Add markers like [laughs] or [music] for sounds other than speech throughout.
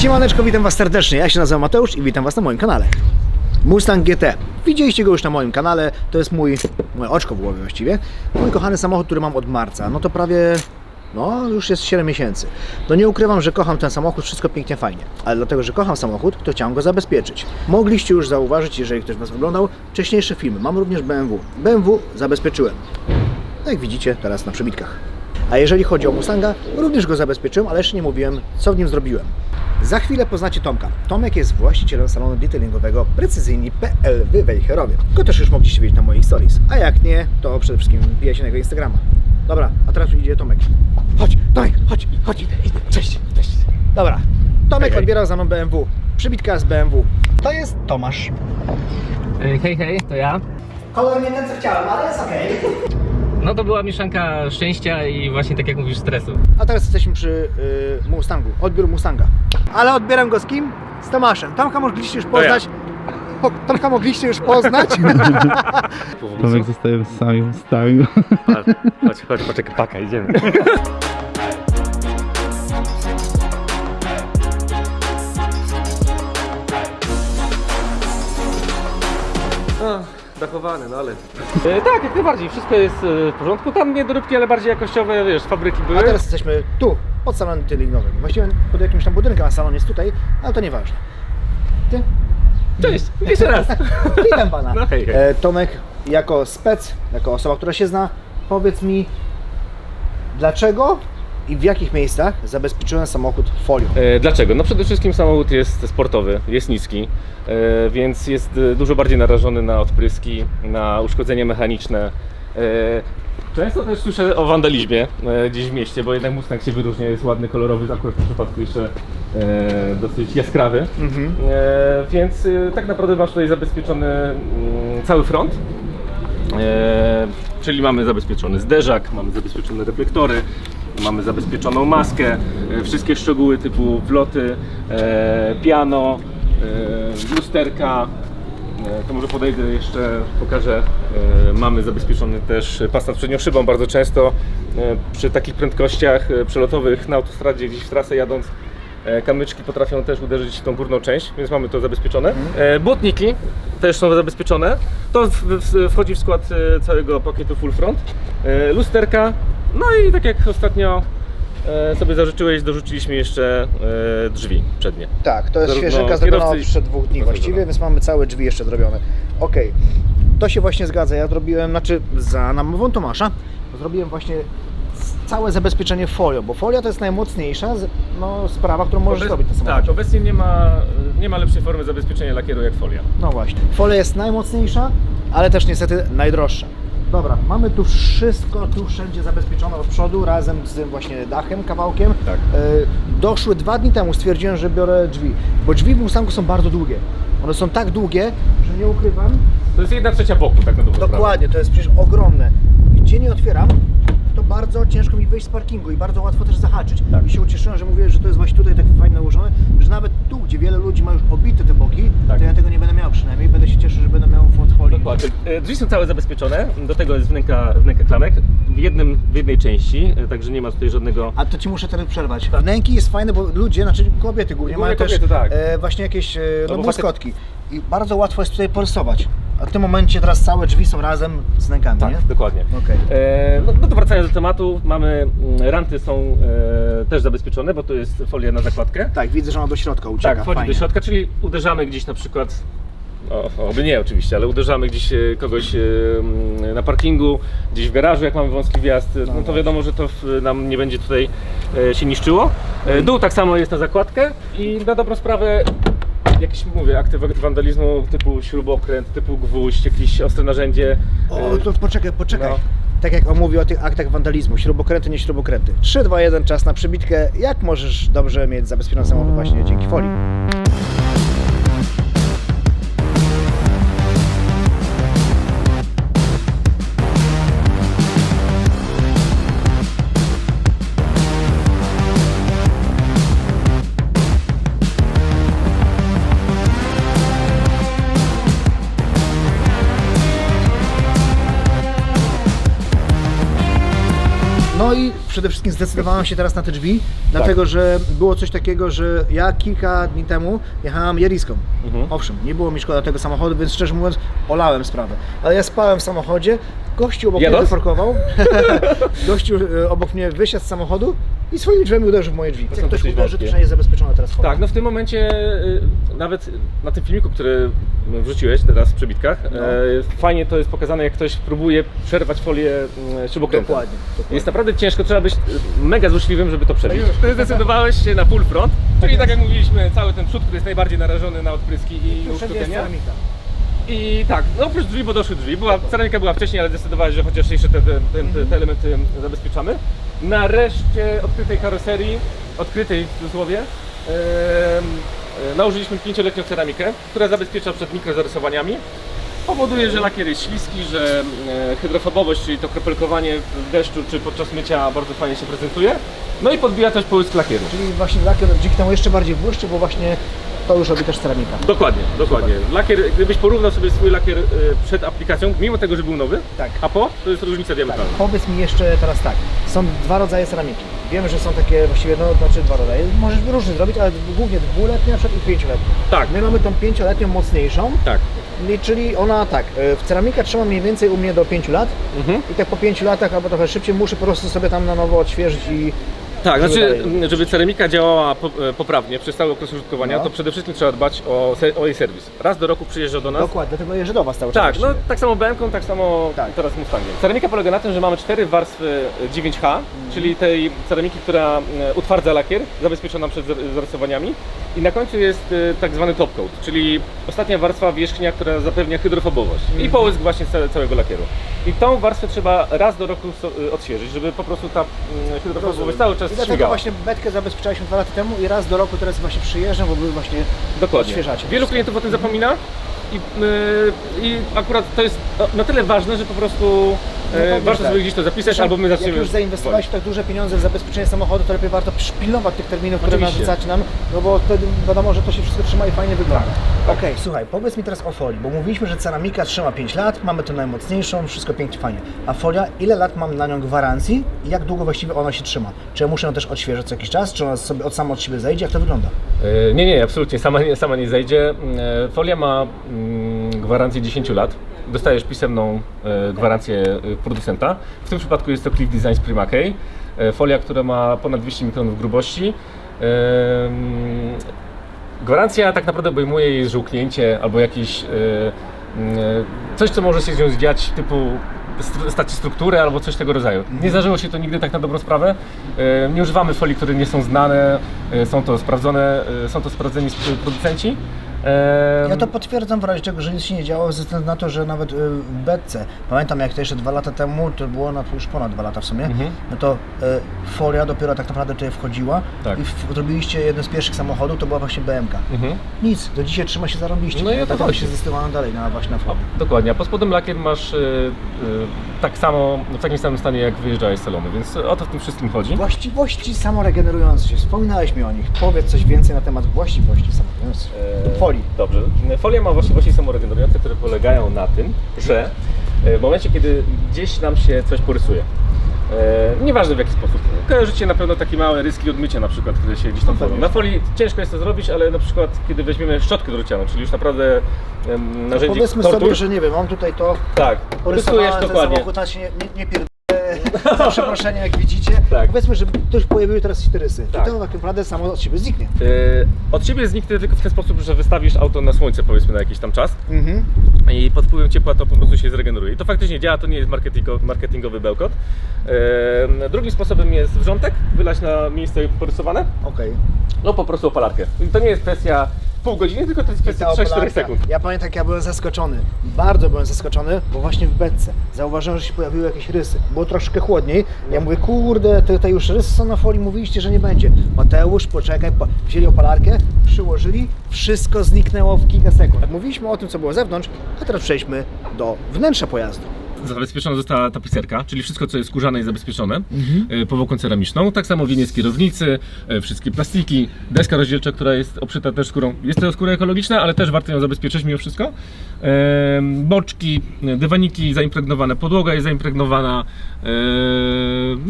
Siemaneczko, witam Was serdecznie. Ja się nazywam Mateusz i witam Was na moim kanale. Mustang GT. Widzieliście go już na moim kanale. To jest mój, moje oczko w głowie właściwie. Mój kochany samochód, który mam od marca. No to prawie, no już jest 7 miesięcy. No nie ukrywam, że kocham ten samochód, wszystko pięknie, fajnie. Ale dlatego, że kocham samochód, to chciałem go zabezpieczyć. Mogliście już zauważyć, jeżeli ktoś Was oglądał, wcześniejsze filmy. Mam również BMW. BMW zabezpieczyłem. No jak widzicie teraz na przebitkach. A jeżeli chodzi o Mustanga, również go zabezpieczyłem, ale jeszcze nie mówiłem, co w nim zrobiłem. Za chwilę poznacie Tomka. Tomek jest właścicielem salonu detailingowego Precyzyjni.pl w Wejherowie. Go też już mogliście widzieć na moich stories. A jak nie, to przede wszystkim wbijajcie na jego Instagrama. Dobra, a teraz idzie Tomek. Chodź, Tomek, chodź, chodź. Cześć, cześć. Dobra, Tomek Hej, hej. odbiera za mną BMW. Przybitka z BMW. To jest Tomasz. E, Hej, hej, to ja. Kolor nie ten, co chciałem, ale jest okej. No to była mieszanka szczęścia i właśnie tak jak mówisz stresu. A teraz jesteśmy przy y, Mustangu, odbiór Mustanga. Ale odbieram go z kim? Z Tomaszem. Tomka mogliście już poznać. Po, Tomka mogliście już poznać. [laughs] Tomek zostaje sami ustawił. Chodź, chodź, poczekaj, paka, idziemy. [laughs] dachowany, no ale... E, tak, jak najbardziej, wszystko jest e, w porządku. Tam niedoróbki, ale bardziej jakościowe, wiesz, fabryki były. A teraz jesteśmy tu, pod salonem dealingowym. Właściwie pod jakimś tam budynkiem, a salon jest tutaj, ale to nieważne. Ty? Cześć, jeszcze raz. [laughs] Witam pana. [laughs] No hej, hej. E, Tomek, jako spec, jako osoba, która się zna, powiedz mi, dlaczego i w jakich miejscach zabezpieczyłem samochód folią? E, Dlaczego? No przede wszystkim samochód jest sportowy, jest niski, e, więc jest e, dużo bardziej narażony na odpryski, na uszkodzenia mechaniczne. E, Często też słyszę o wandalizmie e, gdzieś w mieście, bo jednak Mustang się wyróżnia, jest ładny, kolorowy, akurat w tym przypadku jeszcze e, dosyć jaskrawy. Mhm. E, Więc e, tak naprawdę masz tutaj zabezpieczony mm, cały front. E, czyli mamy zabezpieczony zderzak, mamy zabezpieczone reflektory, mamy zabezpieczoną maskę, e, wszystkie szczegóły typu wloty, e, piano, e, lusterka. To może podejdę jeszcze, pokażę. Mamy zabezpieczony też pas nad przednią szybą bardzo często przy takich prędkościach przelotowych na autostradzie gdzieś w trasę jadąc. Kamyczki potrafią też uderzyć w tą górną część, więc mamy to zabezpieczone. Błotniki też są zabezpieczone. To wchodzi w skład całego pakietu full front. Lusterka, no i tak jak ostatnio e, sobie zażyczyłeś, dorzuciliśmy jeszcze e, drzwi przednie. Tak, to jest Zarówno świeżynka zrobiona kierowcy sprzed dwóch dni No, właściwie, zrobiona. więc mamy całe drzwi jeszcze zrobione. Okej, to się właśnie zgadza. Ja zrobiłem, znaczy za namową Tomasza, zrobiłem właśnie całe zabezpieczenie folią, bo folia to jest najmocniejsza z- no, sprawa, którą możesz Obec- zrobić na samochodzie. Tak, obecnie nie ma, nie ma lepszej formy zabezpieczenia lakieru jak folia. No właśnie. Folia jest najmocniejsza, ale też niestety najdroższa. Dobra, mamy tu wszystko, tu wszędzie zabezpieczone od przodu, razem z tym właśnie dachem, kawałkiem. Tak. E, doszły dwa dni temu, stwierdziłem, że biorę drzwi, bo drzwi w Mustangu są bardzo długie. One są tak długie, że nie ukrywam. To jest jedna trzecia boku, tak na dobrą Dokładnie, to jest przecież ogromne. Gdzie nie otwieram, to bardzo ciężko mi wyjść z parkingu i bardzo łatwo też zahaczyć. Tak. I się ucieszyłem, że mówię, że to jest właśnie tutaj tak fajnie nałożone, że nawet tu, gdzie wiele ludzi ma już obite te boki, Tak. to ja tego nie będę miał przynajmniej. Będę się cieszył, że będę miał E, Drzwi są całe zabezpieczone, do tego jest wnęka, wnęka klamek w, jednym, w jednej części, e, także nie ma tutaj żadnego... A to ci muszę teraz przerwać. Wnęki jest fajne, bo ludzie, znaczy kobiety głównie mają też kobiety, tak. e, właśnie jakieś e, no, bo błyskotki. I bardzo łatwo jest tutaj porysować. A w tym momencie teraz całe drzwi są razem z wnękami, Tak, nie? dokładnie. Okej. E, no, no to wracając do tematu, mamy mm, ranty są e, też zabezpieczone, bo to jest folia na zakładkę. Tak, widzę, że ona do środka ucieka. Tak, wchodzi do środka, czyli uderzamy gdzieś na przykład, o, oby nie oczywiście, ale uderzamy gdzieś e, kogoś e, na parkingu, gdzieś w garażu, jak mamy wąski wjazd, no, to wiadomo, że to nam nie będzie tutaj e, się niszczyło. E, dół tak samo jest na zakładkę i na dobrą sprawę jakieś, mówię, akty wa- wandalizmu typu śrubokręt, typu gwóźdź, jakieś ostre narzędzie. O, to poczekaj, poczekaj. No. Tak jak on mówi o tych aktach wandalizmu, śrubokręty, nie śrubokręty. 3, 2, 1, czas na przybitkę. Jak możesz dobrze mieć zabezpieczony samochód właśnie dzięki folii? Przede wszystkim zdecydowałem się teraz na te drzwi, dlatego że było coś takiego, że ja kilka dni temu jechałem Jeriską. Mhm. Owszem, nie było mi szkoda tego samochodu, więc szczerze mówiąc olałem sprawę. Ale ja spałem w samochodzie, gościu obok mnie Jadąc? wyparkował, [laughs] gościu e, obok mnie wysiadł z samochodu i swoimi drzwiami uderzył w moje drzwi. To Jak są ktoś dosyć uderzy, to przynajmniej jest zabezpieczona teraz. Tak, no w tym momencie y, nawet na tym filmiku, który wrzuciłeś teraz w przebitkach, No. e, fajnie to jest pokazane, jak ktoś próbuje przerwać folię mm, śrubokrętem. Dokładnie, dokładnie. Jest naprawdę ciężko, trzeba być y, mega złośliwym, żeby to przebić. Ty zdecydowałeś się na full front, czyli tak jak mówiliśmy, cały ten przód, który jest najbardziej narażony na odpryski i Wszędzie jest uszkodzenia. ceramika. I tak, no oprócz drzwi, bo doszły drzwi, była, ceramika była wcześniej, ale zdecydowałeś, że chociaż jeszcze te, te, te, te elementy zabezpieczamy. Na reszcie odkrytej karoserii, odkrytej w cudzysłowie, e, nałożyliśmy pięcioletnią ceramikę, która zabezpiecza przed mikrozarysowaniami. Powoduje, że lakier jest śliski, że e, hydrofobowość, czyli to kropelkowanie w deszczu czy podczas mycia bardzo fajnie się prezentuje. No i podbija też połysk lakieru. Czyli właśnie lakier dzięki temu jeszcze bardziej błyszczy, bo właśnie to już robi też ceramika. Dokładnie, dokładnie. Lakier, gdybyś porównał sobie swój lakier e, przed aplikacją, mimo tego, że był nowy, Tak. a po, to jest różnica Tak, diametralna. powiedz mi jeszcze teraz tak. Są dwa rodzaje ceramiki. Wiemy, że są takie właściwie, no znaczy dwa rodzaje. Możesz różnie zrobić, ale głównie dwuletnia na przykład i pięcioletnia. Tak. My mamy tą pięcioletnią mocniejszą, Tak. i- czyli ona tak, e, w ceramika trzyma mniej więcej u mnie do 5 lat Mhm. i tak po 5 latach albo trochę szybciej muszę po prostu sobie tam na nowo odświeżyć i Tak, Żeby znaczy, dalej- żeby ceramika działała po, e, poprawnie przez cały okres użytkowania, No. to przede wszystkim trzeba dbać o, se, o jej serwis. Raz do roku przyjeżdża do nas. dokładnie, dlatego jeżdżę do Was cały czas. Tak, no właściwie. tak samo BM-ką, tak samo Tak. teraz Mustangiem. Ceramika polega na tym, że mamy cztery warstwy 9H, czyli tej ceramiki, która e, utwardza lakier, zabezpieczona przed zar- zarysowaniami. I na końcu jest e, tak zwany top coat, czyli ostatnia warstwa wierzchnia, która zapewnia hydrofobowość i Mhm. połysk właśnie całe, całego lakieru. I tą warstwę trzeba raz do roku so, e, odświeżyć, żeby po prostu ta mm, hydrofobowość cały czas I dlatego właśnie betkę zabezpieczaliśmy dwa lata temu i raz do roku teraz właśnie przyjeżdżam, bo były właśnie Dokładnie. odświeżacie. Wielu klientów o tym zapomina i, yy, i akurat to jest na tyle ważne, że po prostu No yy, pewnie, warto tak. sobie gdzieś to zapisać, Zresztą, albo my zaczniemy... Jak już zainwestowałeś tak duże pieniądze w zabezpieczenie samochodu, to lepiej warto przypilnować tych terminów, które Oczywiście. narzucacie nam, no bo wtedy wiadomo, że to się wszystko trzyma i fajnie wygląda. Tak. Okej, słuchaj, powiedz mi teraz o folii, bo mówiliśmy, że ceramika trzyma 5 lat, mamy tę najmocniejszą, wszystko pięknie, fajnie. A folia, ile lat mam na nią gwarancji i jak długo właściwie ona się trzyma? Czy ja muszę ją też odświeżać co jakiś czas, czy ona sobie od sama od siebie zejdzie, jak to wygląda? Yy, nie, nie, absolutnie, sama nie, sama nie zejdzie. Yy, Folia ma mm, gwarancję 10 lat. Dostajesz pisemną yy, gwarancję yy, producenta. W tym przypadku jest to Cliff Designs Prima K. Yy, Folia, która ma ponad 200 mikronów grubości. Gwarancja tak naprawdę obejmuje jej żółknięcie albo jakieś yy, yy, coś, co może się z nią zdziać, typu stać struktury albo coś tego rodzaju. Nie zdarzyło się to nigdy tak na dobrą sprawę. Nie używamy folii, które nie są znane, są to sprawdzone, są to sprawdzeni sp- producenci. Ja to potwierdzam w razie czego, że nic się nie działo, ze względu na to, że nawet y, w betce, pamiętam jak to jeszcze dwa lata temu, to było na już ponad dwa lata w sumie, Mhm. no to y, folia dopiero tak naprawdę tutaj wchodziła Tak. i w, zrobiliście jeden z pierwszych samochodów, to była właśnie BMK. Mhm. Nic, do dzisiaj trzyma się zarąbiście. No i to dlatego chodzi. się zdecydowałem dalej na właśnie na folii. Dokładnie, a pod spodem lakier masz yy, yy, tak samo, w takim samym stanie jak wyjeżdżałeś z salonu, więc o to w tym wszystkim chodzi. Właściwości samoregenerujące się, wspominałeś mi o nich. Powiedz coś więcej na temat właściwości samoregenerujących. Eee, Folii. Dobrze. Folia ma właściwości samoregenerujące, które polegają na tym, że e, w momencie, kiedy gdzieś nam się coś porysuje, e, nieważne w jaki sposób, kojarzycie na pewno takie małe ryski od mycia na przykład, które się gdzieś tam No tworzą. pewnie. Na folii ciężko jest to zrobić, ale na przykład kiedy weźmiemy szczotkę drutianą, czyli już naprawdę em, narzędzie Powiedzmy tortur, sobie, że nie wiem, mam tutaj to, tak, rysujesz dokładnie. samochód, nie, nie, nie pierd... [laughs] za przeproszeniem, jak widzicie. Tak. Powiedzmy, że ktoś pojawiły teraz cztery rysy. Tak. I to tak naprawdę samo od siebie zniknie. E, Od ciebie zniknie tylko w ten sposób, że wystawisz auto na słońce powiedzmy na jakiś tam czas Mhm. i pod wpływem ciepła to po prostu się zregeneruje. I to faktycznie działa, to nie jest marketingo, marketingowy bełkot. E, drugim sposobem jest wrzątek, wylać na miejsce porysowane, Okej. no po prostu opalarkę. I to nie jest kwestia pół godziny, tylko to jest kwestia Ta 3-4 opalarka. sekund. Ja pamiętam, jak ja byłem zaskoczony. Bardzo byłem zaskoczony, bo właśnie w beczce zauważyłem, że się pojawiły jakieś rysy. Było troszkę chłodniej. Ja mówię, kurde, tutaj już rysy są na folii, mówiliście, że nie będzie. Mateusz, poczekaj, po... wzięli opalarkę, przyłożyli, wszystko zniknęło w kilka sekund. Mówiliśmy o tym, co było zewnątrz, a teraz przejdźmy do wnętrza pojazdu. Zabezpieczona została tapicerka, czyli wszystko, co jest skórzane i zabezpieczone e, powłoką ceramiczną. Tak samo linie z kierownicy, e, wszystkie plastiki, deska rozdzielcza, która jest obszyta też skórą. Jest to skóra ekologiczna, ale też warto ją zabezpieczyć mimo wszystko. Boczki, e, dywaniki zaimpregnowane, podłoga jest zaimpregnowana.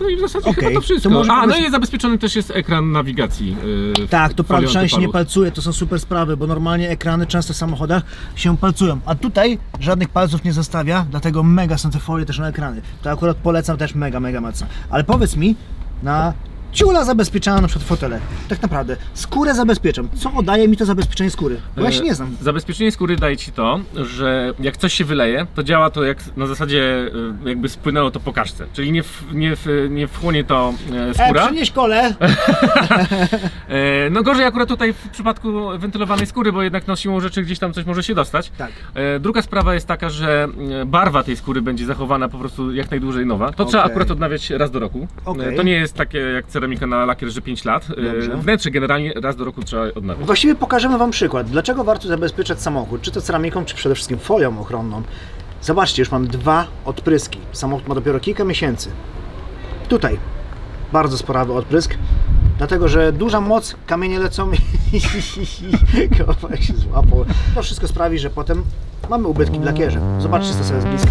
No i w zasadzie Okej, chyba to to wszystko. może A, no i zabezpieczony też jest ekran nawigacji. Tak, to prawda, trzeba się nie palcuje, to są super sprawy, bo normalnie ekrany często w samochodach się palcują, a tutaj żadnych palców nie zostawia, dlatego mega są te folie też na ekrany. To akurat polecam też mega, mega mocno. Ale powiedz mi, na ciula zabezpieczana na przykład fotele, tak naprawdę, skórę zabezpieczam. Co oddaje mi to zabezpieczenie skóry? Bo ja się nie znam. Zabezpieczenie skóry daje ci to, że jak coś się wyleje, to działa to jak na zasadzie e, jakby spłynęło to po kaszce. Czyli nie, w, nie, w, nie wchłonie to e, E, skóra. przynieś kole! [laughs] E, no gorzej akurat tutaj w przypadku wentylowanej skóry, bo jednak no, siłą rzeczy gdzieś tam coś może się dostać. Tak. E, druga sprawa jest taka, że e, barwa tej skóry będzie zachowana po prostu jak najdłużej nowa. To trzeba Okej. akurat odnawiać raz do roku. Okej. To nie jest takie jak ceramika na lakier, że 5 lat. Dobrze. E, wnętrze generalnie raz do roku trzeba odnawiać. Właściwie pokażemy Wam przykład, dlaczego warto zabezpieczać samochód, czy to ceramiką, czy przede wszystkim folią ochronną. Zobaczcie, już mam dwa odpryski. Samochód ma dopiero kilka miesięcy. Tutaj bardzo sporawy odprysk, dlatego że duża moc, kamienie lecą i [laughs] kawałek się złapał. To wszystko sprawi, że potem mamy ubytki w lakierze. Zobaczcie to sobie z bliska.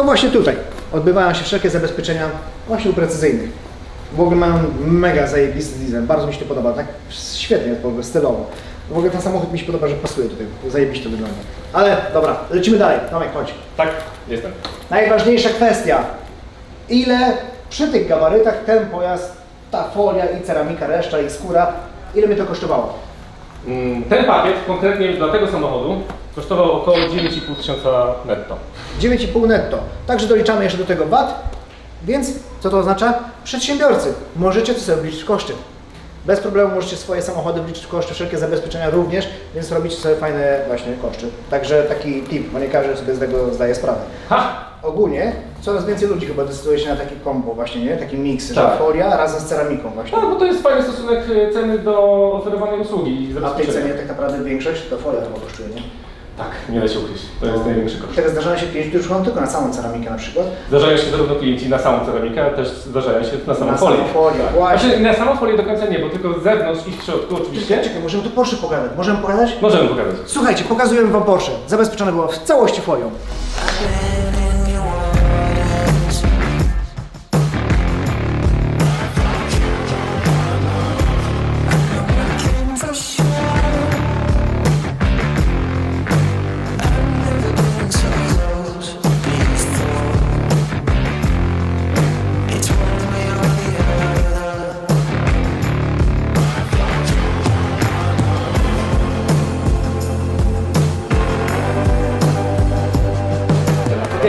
To właśnie tutaj odbywają się wszelkie zabezpieczenia właśnie u precyzyjnych. W ogóle mają mega zajebisty design, bardzo mi się to podoba, tak świetnie jest w ogóle stylowo. W ogóle ten samochód mi się podoba, że pasuje tutaj, zajebiście wygląda. Ale dobra, lecimy dalej, Tomek, chodź. Tak, jestem. Najważniejsza kwestia. Ile przy tych gabarytach ten pojazd, ta folia i ceramika, reszta i skóra, ile mi to kosztowało? Mm, Ten pakiet konkretnie dla tego samochodu kosztował około 9,5 tysiąca netto. 9,5 netto. Także doliczamy jeszcze do tego VAT, więc co to oznacza? Przedsiębiorcy, możecie to sobie obliczyć w koszty. Bez problemu możecie swoje samochody wliczyć w koszty, wszelkie zabezpieczenia również, więc robicie sobie fajne właśnie koszty. Także taki tip, bo nie każdy sobie z tego zdaje sprawę. Ha! Ogólnie coraz więcej ludzi chyba decyduje się na taki kombo właśnie, nie? Taki miks, że Tak. folia razem z ceramiką właśnie. No bo to jest fajny stosunek e, ceny do oferowanej usługi i A w tej zabezpieczenia. cenie tak naprawdę większość to folia chyba kosztuje, nie? Tak, nie da się ukryć. To jest największy koszt. Teraz zdarzają się klienci, którzy szukam tylko na samą ceramikę na przykład. Zdarzają się zarówno klienci na samą ceramikę, ale też zdarzają się na samą na folię. samą folię, właśnie. Znaczy, na samą folię do końca nie, bo tylko z zewnątrz i w środku oczywiście. Czekaj, czekaj, możemy tu Porsche pogadać. Możemy pogadać? Możemy pokazać. Słuchajcie, pokazujemy Wam Porsche. Zabezpieczone było w całości folią.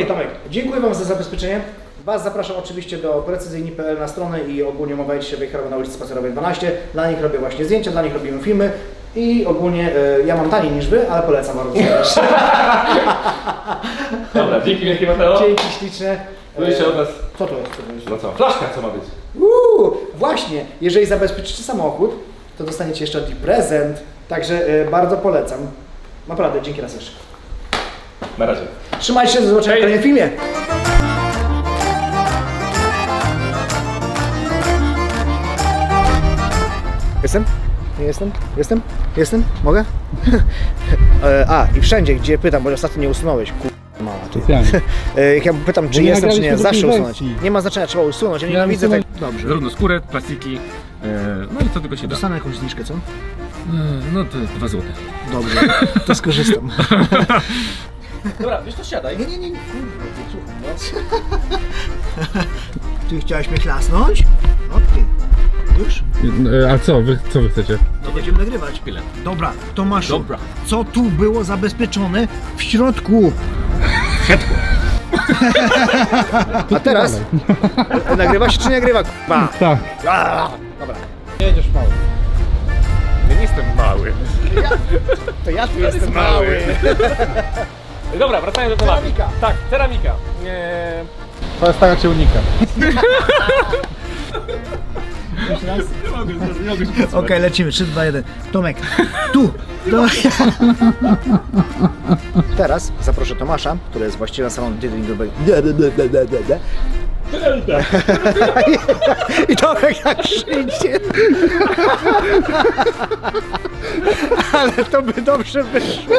Okej, Tomek, dziękuję Wam za zabezpieczenie. Was zapraszam oczywiście do precyzyjni.pl na stronę i ogólnie omawiajcie się Wejherowa na ulicy Spacerowej 12. Dla nich robię właśnie zdjęcia, dla nich robimy filmy i ogólnie e, ja mam taniej niż Wy, ale polecam Wam również. [laughs] Dobra, dzięki wielkie Mateo. Dzięki śliczne. Tu jeszcze od nas, Co to jest? Co to jest? no co, flaszka co ma być? Uuu, właśnie, jeżeli zabezpieczycie samochód, to dostaniecie jeszcze od nich prezent. Także e, bardzo polecam. Naprawdę, dzięki raz jeszcze. Na razie. Trzymajcie się, do zobaczenia w kolejnym filmie. Jestem? Nie jestem? Jestem? Jestem? Mogę? [laughs] E, A, i wszędzie, gdzie pytam, bo ostatnio nie usunąłeś, ku... mała ty. Specjalnie. [laughs] E, Jak ja pytam, czy Bo nie jestem, czy nie, nagraliśmy zawsze drugiej usunąć. wersji. Nie ma znaczenia, trzeba usunąć, ja nie Ja widzę tak... Dobrze. Zarówno skórę, plastiki, e, no i co tylko się da. Dostanę jakąś zniżkę, co? E, No to dwa złote. Dobrze, to skorzystam. [laughs] Dobra, wiesz to siadaj. Nie, nie, nie, nie. Kurwa, ty, słuchaj, no. [laughs] Ty chciałeś mnie chlasnąć? Okej. Już? A co wy, co wy chcecie? To będziemy nagrywać. Chwilę. Dobra, Tomaszu, Dobra. co tu było zabezpieczone w środku? W środku. [laughs] A teraz? Nagrywa się czy nie nagrywa? Tak. Dobra. Jedziesz mały. Ja nie jestem mały. To ja tu jestem jest mały. Dobra, wracając do tematu. Ceramika. Tak, ceramika. E, To jest taka cię unika. Jeszcze raz? Nie mogę, nie mogę się powstrzymać. Okej, lecimy. 3, 2, 1. Tomek, tu! To... Teraz zaproszę Tomasza, który jest właścicielem salonu dealingowego. I Tomek jak przyjdzie. Ale to by dobrze wyszło.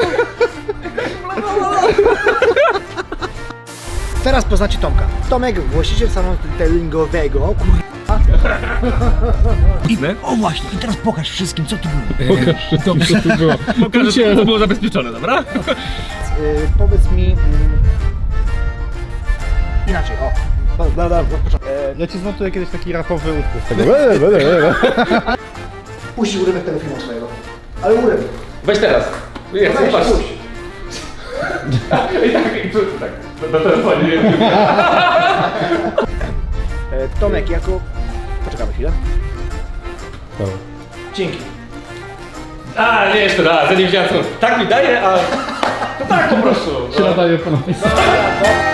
Teraz poznacie Tomka. Tomek, właściciel salonu dealingowego. Kurwa. I, o właśnie, i teraz pokaż wszystkim, co tu było. Pokaż wszystkim, co tu było. [laughs] Pokażę, co było zabezpieczone, dobra? Y, powiedz mi... Mm, inaczej, o. Dobra, dobra, od początku. E, Ja ci zmontuję kiedyś taki rapowy utwór z tego. puścisz urywek tego filmu swojego. Ale urywek. Weź teraz. Nie, Weź, patrz. puść. I tak, i tu- tak. Na telefonie. nie? E, Tomek, jako... Poczekamy chwilę. Dobra. Dzięki. A, nie, jeszcze raz, ja nie wiedziałem co. Tak mi daje, a... To tak po prostu. Się nadaje. Dobra, to